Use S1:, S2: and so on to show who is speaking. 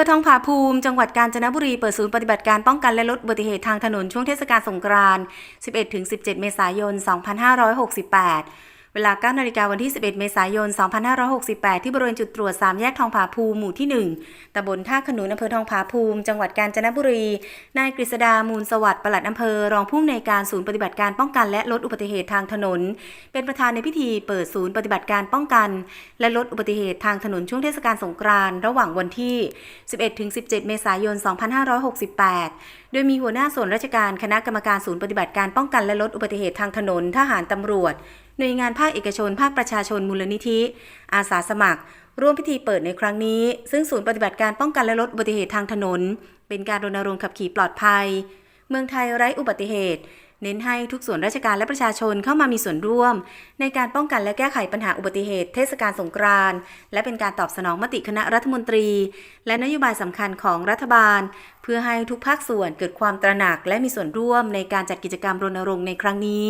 S1: อทองผาภูมิ จังหวัดกาญจนบุรี เปิดศูนย์ปฏิบัติการป้องกันและลดอุบัติเหตุทางถนนช่วงเทศกาลสงกรานต์ 11-17 เมษายน 2568 เวลา 9 นาฬิกาวันที่ 11 เมษายน 2568 ที่บริเวณจุดตรวจ 3 แยกทองผาภูมิหมู่ที่ 1ตำบลท่าขนุนอำเภอทองผาภูมิ จังหวัดกาญจนบุรี นายกฤษดา มูลสวัสดิ์ปลัดอำเภอ รองผู้อำนวยการศูนย์ปฏิบัติการป้องกันและลดอุบัติเหตุทางถนน เป็นประธานในพิธีเปิดศูนย์ปฏิบัติการป้องกัน และลดอุบัติเหตุทางถนนช่วงเทศกาลสงกรานต์ระหว่างวันที่ 11-17 เมษายน 2568 โดยมีหัวหน้าส่วนราชการคณะกรรมการศูนย์ปฏิบัติการป้องกันและลดอุบัติเหตุทางถนนทหารตำรวจหน่วยงานภาคเอกชน ภาคประชาชนมูลนิธิ อาสาสมัคร ร่วมพิธีเปิดในครั้งนี้ ซึ่งศูนย์ปฏิบัติการป้องกันและลดอุบัติเหตุทางถนน เป็นการรณรงค์ขับขี่ปลอดภัย เมืองไทยไร้อุบัติเหตุ เน้นให้ทุกส่วนราชการและประชาชนเข้ามามีส่วนร่วม ในการป้องกันและแก้ไขปัญหาอุบัติเหตุ เทศกาลสงกรานต์และเป็นการตอบสนองมติคณะรัฐมนตรี และนโยบายสำคัญของรัฐบาล เพื่อให้ทุกภาคส่วนเกิดความตระหนักและมีส่วนร่วมในการจัดกิจกรรมรณรงค์ในครั้งนี้